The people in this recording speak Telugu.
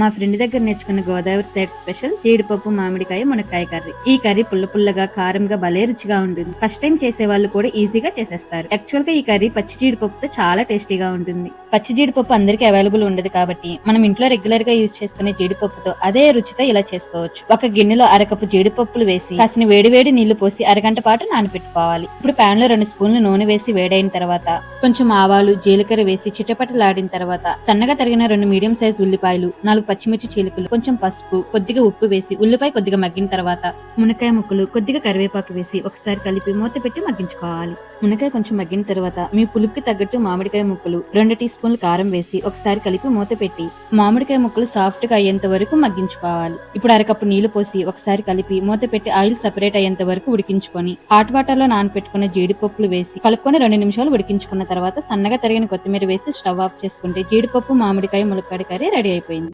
మా ఫ్రెండ్ దగ్గర నేర్చుకున్న గోదావరి సైడ్ స్పెషల్ జీడిపప్పు మామిడికాయ మునక్కాయ కర్రీ. ఈ కర్రీ పుల్ల పుల్లగా కారంగా భలే రుచిగా ఉంటుంది. ఫస్ట్ టైం చేసే వాళ్ళు కూడా ఈజీగా చేసేస్తారు. యాక్చువల్గా ఈ కర్రీ పచ్చి జీడిపప్పుతో చాలా టేస్టీగా ఉంటుంది. పచ్చి జీడిపప్పు అందరికీ అవైలబుల్ ఉండదు కాబట్టి మనం ఇంట్లో రెగ్యులర్గా యూజ్ చేసుకునే జీడిపప్పుతో అదే రుచితో ఇలా చేసుకోవచ్చు. ఒక గిన్నెలో అరకప్పు జీడిపప్పులు వేసి కాసిన వేడి వేడి నీళ్ళు పోసి అరగంట పాటు నానబెట్టుకోవాలి ఇప్పుడు పాన్లో రెండు స్పూన్లు నూనె వేసి వేడైన తర్వాత కొంచెం ఆవాలు జీలకర్ర వేసి చిటపటలాడిన తర్వాత సన్నగా తరిగిన రెండు మీడియం సైజ్ ఉల్లిపాయలు నాలుగు పచ్చిమిర్చి చీలికలు కొంచెం పసుపు కొద్దిగా ఉప్పు వేసి ఉల్లిపాయ కొద్దిగా మగ్గిన తర్వాత మునక్కాయ ముక్కలు కొద్దిగా కరివేపాకు వేసి ఒకసారి కలిపి మూత పెట్టి మగ్గించుకోవాలి. మునక్కాయ కొంచెం మగ్గిన తర్వాత మీ పులుపుకి తగ్గట్టు మామిడికాయ ముక్కలు రెండు టీ స్పూన్లు కారం వేసి ఒకసారి కలిపి మూత పెట్టి మామిడికాయ ముక్కలు సాఫ్ట్గా అయ్యేంత వరకు మగ్గించుకోవాలి. ఇప్పుడు అరకప్పు నీళ్ళు పోసి ఒకసారి కలిపి మూత పెట్టి ఆయిల్ సెపరేట్ అయ్యేంత వరకు ఉడికించుకొని హాట్ వాటర్లో నానబెట్టుకున్న జీడిపప్పులు వేసి కలుపుకొని రెండు నిమిషాలు ఉడికించుకున్న తర్వాత సన్నగా తరిగిన కొత్తిమీర వేసి స్టవ్ ఆఫ్ చేసుకుంటే జీడిపప్పు మామిడికాయ ములక్కాడ కర్రీ రెడీ అయిపోయింది.